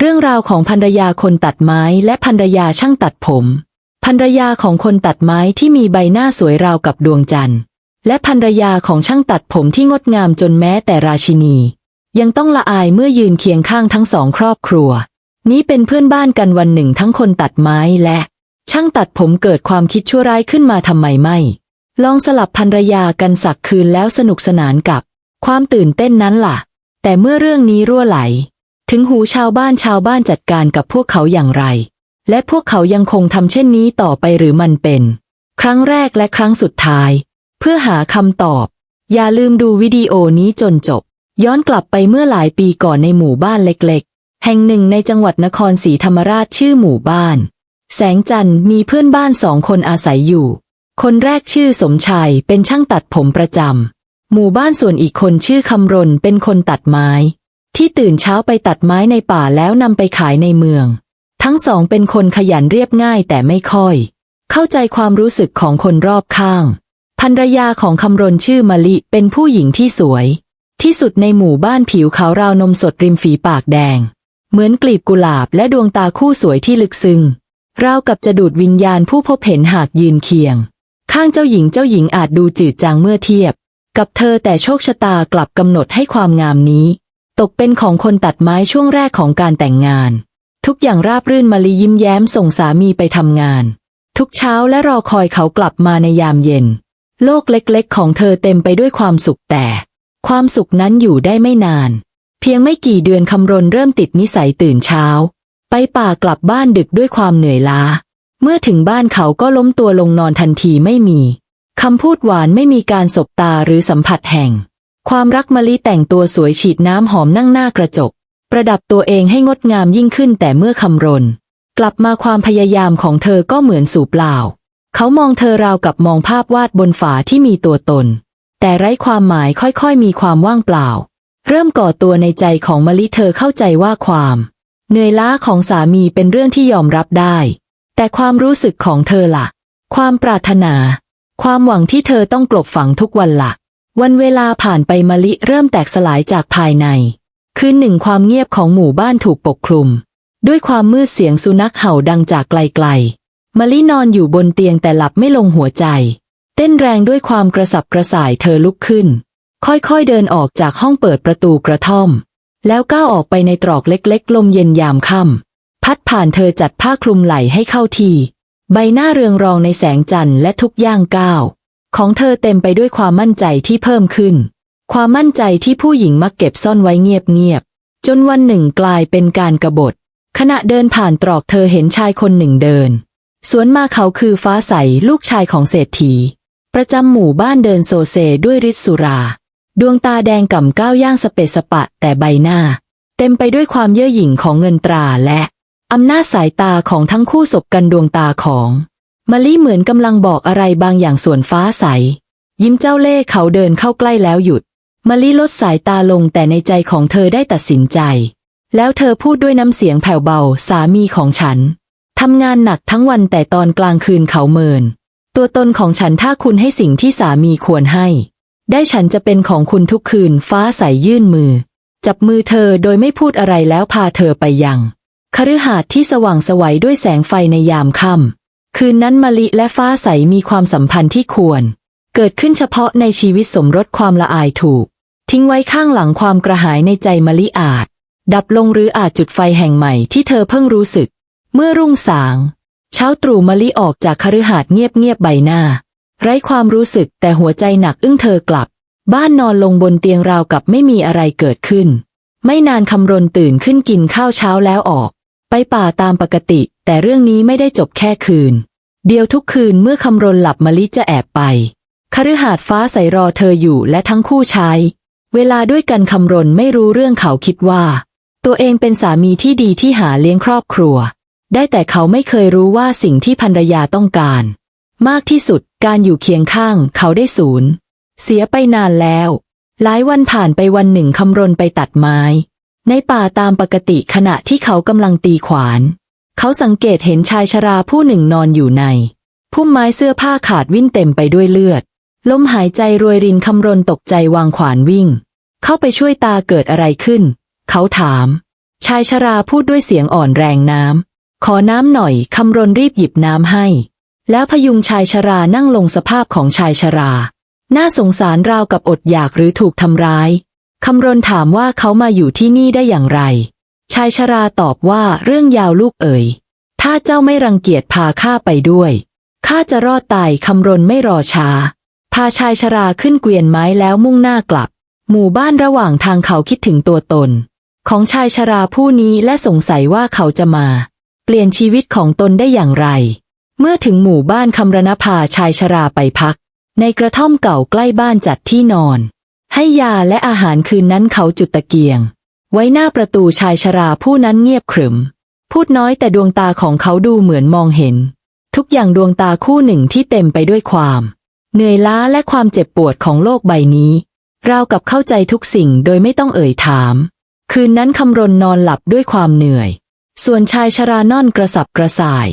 เรื่องราวของภรรยาคนตัดไม้และภรรยาช่างตัดผมภรรยาของคนตัดไม้ที่มีใบหน้าสวยราวกับดวงจันทร์ และภรรยาของช่างตัดผมที่งดงามจนแม้แต่ราชินี ยังต้องละอายเมื่อยืนเคียงข้างทั้งสองครอบครัว นี้เป็นเพื่อนบ้านกันวันหนึ่งทั้งคนตัดไม้และ ช่างตัดผมเกิดความคิดชั่วร้ายขึ้นมาทำไมไม่ ลองสลับภรรยากันสักคืนแล้วสนุกสนานกับ ความตื่นเต้นนั้นล่ะ แต่เมื่อเรื่องนี้รั่วไหล ถึงหูชาวบ้านชาวบ้านจัดการกับพวกเขาอย่างไร และพวกเขายังคงทำเช่นนี้ต่อไปหรือมันเป็น ครั้งแรกและครั้งสุดท้าย เพื่อหาคำตอบ อย่าลืมดูวิดีโอนี้จนจบ ย้อนกลับไปเมื่อหลายปีก่อนในหมู่บ้านเล็กๆ แห่งหนึ่งในจังหวัดนครศรีธรรมราชชื่อหมู่บ้าน แสงจันทร์มีเพื่อนบ้านสองคนอาศัยอยู่ คนแรกชื่อสมชายเป็นช่างตัดผมประจำหมู่บ้านส่วนอีกคนชื่อคำรณเป็นคนตัดไม้ ที่ตื่นเช้าไปตัดไม้ในป่าแล้วนำไปขายในเมือง ทั้งสองเป็นคนขยันเรียบง่ายแต่ไม่ค่อย เข้าใจความรู้สึกของคนรอบข้างภรรยาของคำรณชื่อมะลิเป็นผู้หญิงที่สวย ที่สุดในหมู่บ้านผิวขาวราวนมสดริมฝีปากแดง เหมือนกลีบกุหลาบและดวงตาคู่สวยที่ลึกซึ้งราวกับจะดูดวิญญาณผู้พบเห็นหากยืนเคียง ข้างเจ้าหญิงเจ้าหญิงอาจดูจืดจางเมื่อเทียบ กับเธอแต่โชคชะตากลับกำหนดให้ความงามนี้ ตกเป็นของคนตัดไม้ช่วงแรกของการแต่งงาน ทุกอย่างราบรื่นมาลียิ้มแย้มส่งสามีไปทำงาน ทุกเช้าและรอคอยเขากลับมาในยามเย็น โลกเล็กๆ ของเธอเต็มไปด้วยความสุขแต่ ความสุขนั้นอยู่ได้ไม่นาน เพียงไม่กี่เดือนคำรณเริ่มติดนิสัยตื่นเช้า ไปป่ากลับบ้านดึกด้วยความเหนื่อยล้า เมื่อถึงบ้านเขาก็ล้มตัวลงนอนทันทีไม่มีคำพูดหวานไม่มีการสบตาหรือสัมผัสแห่ง ความรักมะลิแต่งตัวสวยฉีดน้ำหอมนั่งหน้ากระจก ประดับตัวเองให้งดงามยิ่งขึ้นแต่เมื่อคำรณกลับมาความพยายามของเธอก็เหมือนสูบเปล่า เขามองเธอราวกับมองภาพวาดบนฝาที่มีตัวตน แต่ไร้ความหมายค่อยๆ มีความว่างเปล่า เริ่มก่อตัวในใจของมะลิเธอเข้าใจว่าความ เหนื่อยล้าของสามีเป็นเรื่องที่ยอมรับได้ แต่ความรู้สึกของเธอล่ะ ความปรารถนา ความหวังที่เธอต้องกลบฝังทุกวันละ่ะ วันเวลาผ่านไปมะลิเริ่มแตกสลายจากภายใน คืนหนึ่งความเงียบของหมู่บ้านถูกปกคลุม ด้วยความมืดเสียงสุนัขเห่าดังจากไกลๆมะลินอนอยู่บนเตียงแต่หลับไม่ลงหัวใจ เต้นแรงด้วยความกระสับกระส่ายเธอลุกขึ้น ค่อยๆเดินออกจากห้องเปิดประตูกระท่อม แล้วก้าวออกไปในตรอกเล็กๆ ลมเย็นยามค่ำพัดผ่านเธอจัดผ้าคลุมไหล่ให้เข้าที่ใบหน้าเรืองรองในแสงจันทร์และทุกย่างก้าว ของเธอเต็มไปด้วยความมั่นใจที่เพิ่มขึ้น ความมั่นใจที่ผู้หญิงมักเก็บซ่อนไว้เงียบๆจนวันหนึ่งกลายเป็นการกบฏ ขณะเดินผ่านตรอกเธอเห็นชายคนหนึ่งเดิน สวนมาเขาคือฟ้าใสลูกชายของเศรษฐี ประจำหมู่บ้านเดินโซเซด้วยฤทธิ์สุรา ดวงตาแดงก่ำก้าวย่างสเปสปะแต่ใบหน้า เต็มไปด้วยความเย่อหยิ่งของเงินตราและอำนาจสายตาของทั้งคู่สบกันดวงตาของ มะลิเหมือนกำลังบอกอะไรบางอย่างส่วนฟ้าใส ยิ้มเจ้าเล่ห์เขาเดินเข้าใกล้แล้วหยุดมะลิลดสายตาลงแต่ในใจของเธอได้ตัดสินใจ แล้วเธอพูดด้วยน้ำเสียงแผ่วเบาสามีของฉันทำงานหนักทั้งวันแต่ตอนกลางคืนเขาเมิน ตัวตนของฉันถ้าคุณให้สิ่งที่สามีควรให้ ได้ฉันจะเป็นของคุณทุกคืนฟ้าใสยื่นมือ จับมือเธอโดยไม่พูดอะไรแล้วพาเธอไปยังคฤหาสน์ที่สว่างสวัยด้วยแสงไฟในยามค่ำ คืนนั้นมะลิและฟ้าใสมีความสัมพันธ์ที่ควร เกิดขึ้นเฉพาะในชีวิตสมรสความละอายถูก ทิ้งไว้ข้างหลังความกระหายในใจมะลิอาจ ดับลงหรืออาจจุดไฟแห่งใหม่ที่เธอเพิ่งรู้สึก เมื่อรุ่งสาง เช้าตรู่มะลิออกจากคฤหาสน์เงียบๆใบหน้า ไร้ความรู้สึกแต่หัวใจหนักอึ้งเธอกลับ บ้านนอนลงบนเตียงราวกับไม่มีอะไรเกิดขึ้น ไม่นานคำรณตื่นขึ้นกินข้าวเช้าแล้วออก ไปป่าตามปกติ แต่เรื่องนี้ไม่ได้จบแค่คืน เดียวทุกคืนเมื่อคำรณหลับมะลิจะแอบไปคฤหาสน์ฟ้าใสรอเธออยู่และทั้งคู่ใช้ เวลาด้วยกันคำรณไม่รู้เรื่องเขาคิดว่า ตัวเองเป็นสามีที่ดีที่หาเลี้ยงครอบครัว ได้แต่เขาไม่เคยรู้ว่าสิ่งที่ภรรยาต้องการ มากที่สุดการอยู่เคียงข้างเขาได้ศูนย์ เสียไปนานแล้ว หลายวันผ่านไปวันหนึ่งคำรณไปตัดไม้ ในป่าตามปกติขณะที่เขากำลังตีขวาน เขาสังเกตเห็นชายชราผู้หนึ่งนอนอยู่ใน พุ่มไม้เสื้อผ้าขาดวิ่นเต็มไปด้วยเลือด ลมหายใจรวยรินคำรณตกใจวางขวานวิ่ง เข้าไปช่วยตาเกิดอะไรขึ้น เขาถาม ชายชราพูดด้วยเสียงอ่อนแรงน้ำ ขอน้ำหน่อยคำรณรีบหยิบน้ำให้ แล้วพยุงชายชรานั่งลงสภาพของชายชรา น่าสงสารราวกับอดอยากหรือถูกทำร้ายคำรณถามว่าเขามาอยู่ที่นี่ได้อย่างไร ชายชราตอบว่าเรื่องยาวลูกเอ๋ย ถ้าเจ้าไม่รังเกียจพาข้าไปด้วย ข้าจะรอดตายคำรณไม่รอช้า พาชายชราขึ้นเกวียนไม้แล้วมุ่งหน้ากลับ หมู่บ้านระหว่างทางเขาคิดถึงตัวตน ของชายชราผู้นี้และสงสัยว่าเขาจะมา เปลี่ยนชีวิตของตนได้อย่างไร เมื่อถึงหมู่บ้านคำรณพาชายชราไปพัก ในกระท่อมเก่าใกล้บ้านจัดที่นอน ให้ยาและอาหารคืนนั้นเขาจุดตะเกียง ไว้หน้าประตูชายชราผู้นั้นเงียบขรึม พูดน้อยแต่ดวงตาของเขาดูเหมือนมองเห็น ทุกอย่างดวงตาคู่หนึ่งที่เต็มไปด้วยความ เหนื่อยล้าและความเจ็บปวดของโลกใบนี้ราวกับเข้าใจทุกสิ่งโดยไม่ต้องเอ่ยถาม คืนนั้นคำรณนอนหลับด้วยความเหนื่อย ส่วนชายชรานอนกระสับกระส่าย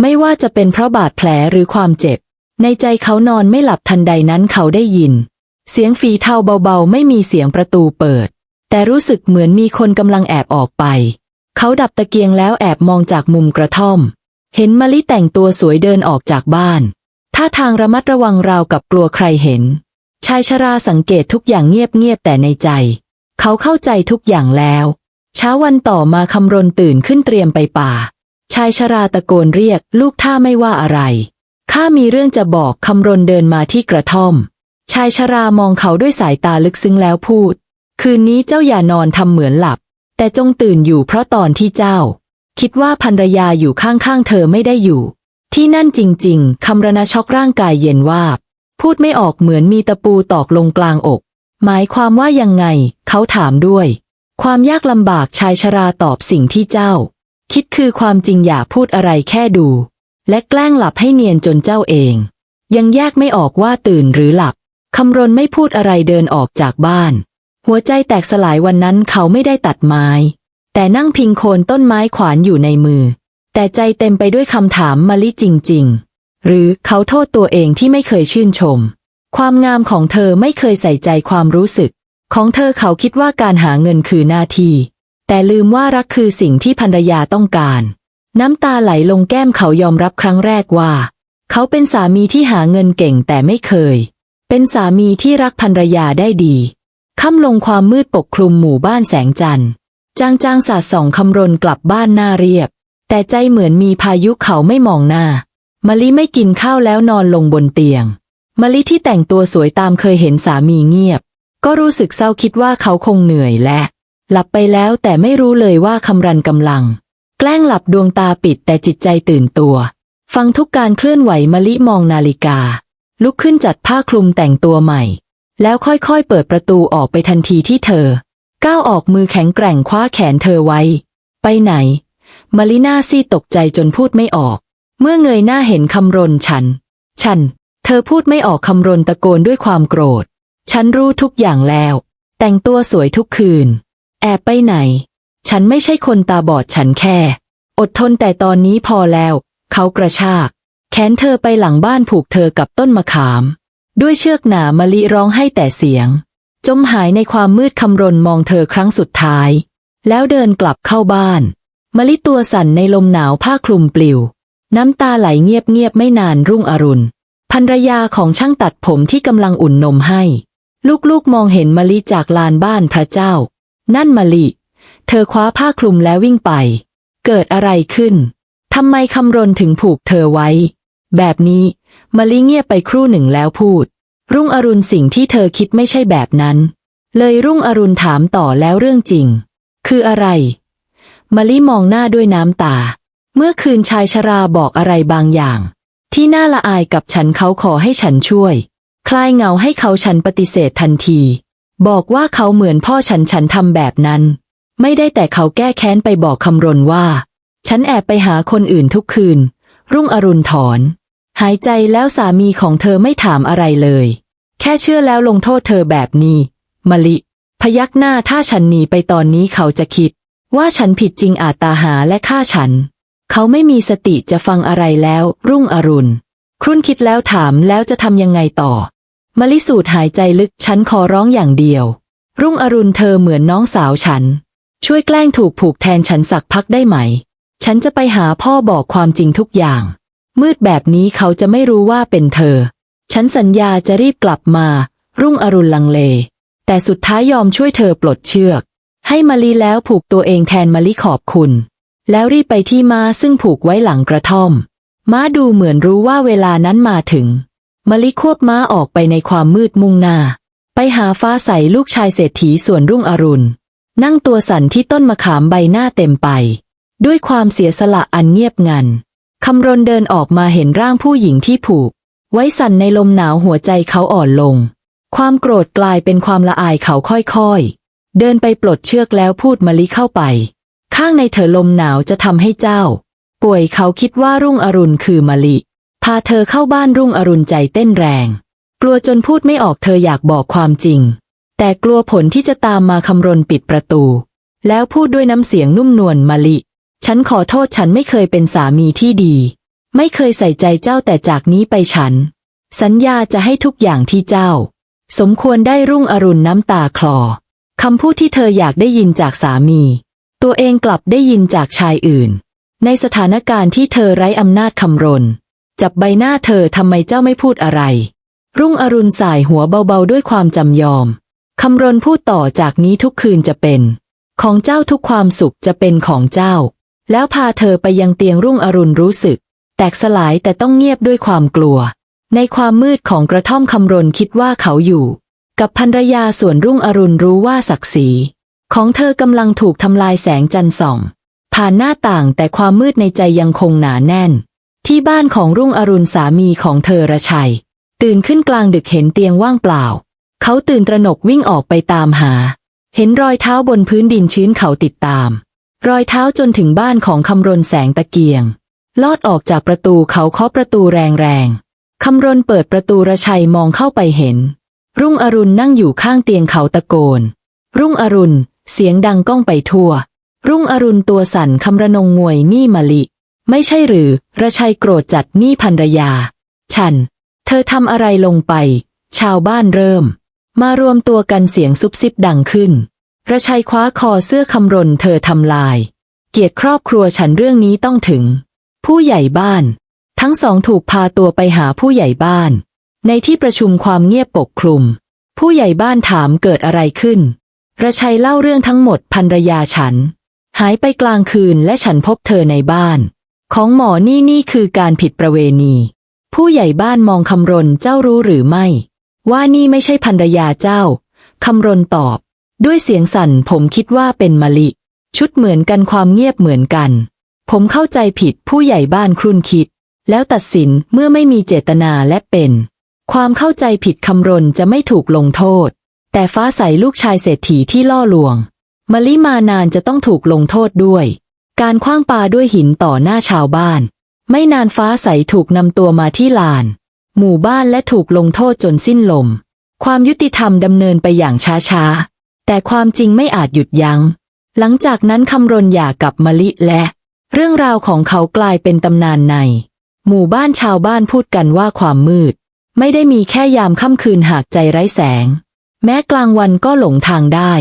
ไม่ว่าจะเป็นเพราะบาดแผลหรือความเจ็บ ในใจเขานอนไม่หลับทันใดนั้นเขาได้ยิน เสียงฝีเท้าเบาๆ ไม่มีเสียงประตูเปิด แต่รู้สึกเหมือนมีคนกำลังแอบออกไป เขาดับตะเกียงแล้วแอบมองจากมุมกระท่อม เห็นมะลิแต่งตัวสวยเดินออกจากบ้านท่าทางระมัดระวังราวกับกลัวใครเห็น ชายชราสังเกตทุกอย่างเงียบๆแต่ในใจ เขาเข้าใจทุกอย่างแล้ว เช้าวันต่อมาคำรณตื่นขึ้นเตรียมไปป่า ชายชราตะโกนเรียกลูกท่าไม่ว่าอะไรข้ามีเรื่องจะบอกคำรณเดินมาที่กระท่อม ชายชรามองเขาด้วยสายตาลึกซึ้งแล้วพูด คืนนี้เจ้าอย่านอนทำเหมือนหลับ แต่จงตื่นอยู่เพราะตอนที่เจ้า คิดว่าภรรยาอยู่ข้างๆเธอไม่ได้อยู่ ที่นั่นจริง ๆคำรณช็อกร่างกายเย็นวาบ พูดไม่ออกเหมือนมีตะปูตอกลงกลางอก หมายความว่ายังไง เขาถามด้วย ความยากลำบากชายชราตอบสิ่งที่เจ้า คิดคือความจริงอย่าพูดอะไรแค่ดู และแกล้งหลับให้เนียนจนเจ้าเอง ยังแยกไม่ออกว่าตื่นหรือหลับคำรณไม่พูดอะไรเดินออกจากบ้าน หัวใจแตกสลายวันนั้นเขาไม่ได้ตัดไม้ แต่นั่งพิงโคนต้นไม้ขวานอยู่ในมือ แต่ใจเต็มไปด้วยคำถามมะลิจริง ๆ หรือเขาโทษตัวเองที่ไม่เคยชื่นชม ความงามของเธอไม่เคยใส่ใจความรู้สึก ของเธอเขาคิดว่าการหาเงินคือหน้าที่ แต่ลืมว่ารักคือสิ่งที่ภรรยาต้องการ น้ำตาไหลลงแก้มเขายอมรับครั้งแรกว่า เขาเป็นสามีที่หาเงินเก่งแต่ไม่เคย เป็นสามีที่รักภรรยาได้ดี ค่ำลงความมืดปกคลุมหมู่บ้านแสงจันทร์ จางจางสาดส่องคำรนกลับบ้านหน้าเรียบ แต่ใจเหมือนมีพายุเขาไม่มองหน้ามะลิไม่กินข้าวแล้วนอนลงบนเตียงมะลิที่แต่งตัวสวยตามเคยเห็นสามีเงียบ ก็รู้สึกเศร้าคิดว่าเขาคงเหนื่อยและ หลับไปแล้วแต่ไม่รู้เลยว่าคำรันกำลัง แกล้งหลับดวงตาปิดแต่จิตใจตื่นตัว ฟังทุกการเคลื่อนไหวมะลิมองนาฬิกา ลุกขึ้นจัดผ้าคลุมแต่งตัวใหม่ แล้วค่อยๆ เปิดประตูออกไปทันทีที่เธอ ก้าวออกมือแข็งแกร่งคว้าแขนเธอไว้ ไปไหน มาริน่าซี่ตกใจจนพูดไม่ออก เมื่อเงยหน้าเห็นคำรนฉัน ฉัน เธอพูดไม่ออกคำรนตะโกนด้วยความโกรธ ฉันรู้ทุกอย่างแล้ว แต่งตัวสวยทุกคืน แอบไปไหน ฉันไม่ใช่คนตาบอดฉันแค่ อดทนแต่ตอนนี้พอแล้ว เขากระชาก แขนเธอไปหลังบ้านผูกเธอกับต้นมะขาม ด้วยเชือกหนามะลิร้องให้แต่เสียง จมหายในความมืดคำรนมองเธอครั้งสุดท้าย แล้วเดินกลับเข้าบ้านมะลิตัวสั่นในลมหนาวผ้าคลุมปลิว น้ำตาไหลเงียบๆไม่นานรุ่งอรุณภรรยาของช่างตัดผมที่กำลังอุ่นนมให้ ลูกๆมองเห็นมะลิจากลานบ้านพระเจ้า นั่นมะลิ เธอคว้าผ้าคลุมแล้ววิ่งไป เกิดอะไรขึ้นทำไมคำรนถึงผูกเธอไว้ แบบนี้ มะลิเงียบไปครู่หนึ่งแล้วพูด รุ่งอรุณสิ่งที่เธอคิดไม่ใช่แบบนั้น เลยรุ่งอรุณถามต่อแล้วเรื่องจริง คืออะไรมะลิมองหน้าด้วยน้ำตา เมื่อคืนชายชราบอกอะไรบางอย่าง ที่น่าละอายกับฉันเขาขอให้ฉันช่วย คลายเงาให้เขาฉันปฏิเสธทันที บอกว่าเขาเหมือนพ่อฉันฉันทำแบบนั้น ไม่ได้แต่เขาแก้แค้นไปบอกคำรณว่า ฉันแอบไปหาคนอื่นทุกคืน รุ่งอรุณถอน หายใจแล้วสามีของเธอไม่ถามอะไรเลย แค่เชื่อแล้วลงโทษเธอแบบนี้มะลิ พยักหน้าถ้าฉันหนีไปตอนนี้เขาจะคิด ว่าฉันผิดจริงอาจตาหาและฆ่าฉัน เขาไม่มีสติจะฟังอะไรแล้ว รุ่งอรุณ ครุ่นคิดแล้วถามแล้วจะทำยังไงต่อมะลิสูดหายใจลึกฉันขอร้องอย่างเดียว รุ่งอรุณเธอเหมือนน้องสาวฉันชช่วยแกล้งถูกผูกแทนฉันสักพักได้ไหม ฉันจะไปหาพ่อบอกความจริงทุกอย่าง มืดแบบนี้เขาจะไม่รู้ว่าเป็นเธอ ฉันสัญญาจะรีบกลับมา รุ่งอรุณลังเล แต่สุดท้ายยอมช่วยเธอปลดเชือก ให้มะลิแล้วผูกตัวเองแทนมะลิขอบคุณ แล้วรีบไปที่ม้าซึ่งผูกไว้หลังกระท่อม ม้าดูเหมือนรู้ว่าเวลานั้นมาถึงมะลิควบม้าออกไปในความมืดมุ่งหน้า ไปหาฟ้าใสลูกชายเศรษฐีส่วนรุ่งอรุณ นั่งตัวสั่นที่ต้นมะขามใบหน้าเต็มไป ด้วยความเสียสละอันเงียบงัน คำรณเดินออกมาเห็นร่างผู้หญิงที่ผูก ไว้สั่นในลมหนาวหัวใจเขาอ่อนลง ความโกรธกลายเป็นความละอายเขาค่อยๆ เดินไปปลดเชือกแล้วพูดมะลิเข้าไป ข้างในเธอลมหนาวจะทำให้เจ้า ป่วยเขาคิดว่ารุ่งอรุณคือมะลิ พาเธอเข้าบ้านรุ่งอรุณใจเต้นแรง กลัวจนพูดไม่ออกเธออยากบอกความจริง แต่กลัวผลที่จะตามมาคำรณปิดประตู แล้วพูดด้วยน้ำเสียงนุ่มนวลมะลิ ฉันขอโทษฉันไม่เคยเป็นสามีที่ดี ไม่เคยใส่ใจเจ้าแต่จากนี้ไปฉัน สัญญาจะให้ทุกอย่างที่เจ้า สมควรได้รุ่งอรุณน้ำตาคลอคำพูดที่เธออยากได้ยินจากสามี ตัวเองกลับได้ยินจากชายอื่น ในสถานการณ์ที่เธอไร้อำนาจคำรณจับใบหน้าเธอทำไมเจ้าไม่พูดอะไร รุ่งอรุณสายหัวเบาๆด้วยความจำยอมคำรณพูดต่อจากนี้ทุกคืนจะเป็น ของเจ้าทุกความสุขจะเป็นของเจ้า แล้วพาเธอไปยังเตียงรุ่งอรุณรู้สึก แตกสลายแต่ต้องเงียบด้วยความกลัว ในความมืดของกระท่อมคำรณคิดว่าเขาอยู่ กับภรรยาส่วนรุ่งอรุณรู้ว่าศักดิ์ศรีของเธอกำลังถูกทำลายแสงจันทร์ส่อง ผ่านหน้าต่างแต่ความมืดในใจยังคงหนาแน่น ที่บ้านของรุ่งอรุณสามีของเธอระชัย ตื่นขึ้นกลางดึกเห็นเตียงว่างเปล่า เขาตื่นตระหนกวิ่งออกไปตามหา เห็นรอยเท้าบนพื้นดินชื้นเขาติดตาม รอยเท้าจนถึงบ้านของคำรณแสงตะเกียง ลอดออกจากประตูเขาเคาะประตูแรงๆคำรณเปิดประตูระชัยมองเข้าไปเห็น รุ่งอรุณนั่งอยู่ข้างเตียงเขาตะโกน รุ่งอรุณ เสียงดังก้องไปทั่ว รุ่งอรุณตัวสั่นคำระนงงวยนี่มะลิ ไม่ใช่หรือ ระชัยโกรธจัดนี่พันรยา ฉัน เธอทำอะไรลงไป ชาวบ้านเริ่ม มารวมตัวกันเสียงซุบซิบดังขึ้น ระชัยคว้าคอเสื้อคำรณเธอทำลาย เกียรติครอบครัวฉันเรื่องนี้ต้องถึง ผู้ใหญ่บ้าน ทั้งสองถูกพาตัวไปหาผู้ใหญ่บ้าน ในที่ประชุมความเงียบปกคลุม ผู้ใหญ่บ้านถามเกิดอะไรขึ้น ระชัยเล่าเรื่องทั้งหมดภรรยาฉัน หายไปกลางคืนและฉันพบเธอในบ้าน ของหมอนี่นี่คือการผิดประเวณี ผู้ใหญ่บ้านมองคำรณเจ้ารู้หรือไม่ ว่านี่ไม่ใช่ภรรยาเจ้าคำรณตอบ ด้วยเสียงสั่นผมคิดว่าเป็นมะลิ ชุดเหมือนกันความเงียบเหมือนกัน ผมเข้าใจผิดผู้ใหญ่บ้านครุ่นคิด แล้วตัดสินเมื่อไม่มีเจตนาและเป็น ความเข้าใจผิดคำรณจะไม่ถูกลงโทษ แต่ฟ้าใสลูกชายเศรษฐีที่ล่อลวงมะลิมานานจะต้องถูกลงโทษด้วย การคว้างปาด้วยหินต่อหน้าชาวบ้าน ไม่นานฟ้าใสถูกนำตัวมาที่ลาน หมู่บ้านและถูกลงโทษจนสิ้นลม ความยุติธรรมดำเนินไปอย่างช้าๆ แต่ความจริงไม่อาจหยุดยัง้ง หลังจากนั้นคำรนหย่ากับมะลิและ เรื่องราวของเขากลายเป็นตำนานใน หมู่บ้านชาวบ้านพูดกันว่าความมืด ไม่ได้มีแค่ยามค่ำคืนหากใจไร้แสง แม้กลางวันก็หลงทางได้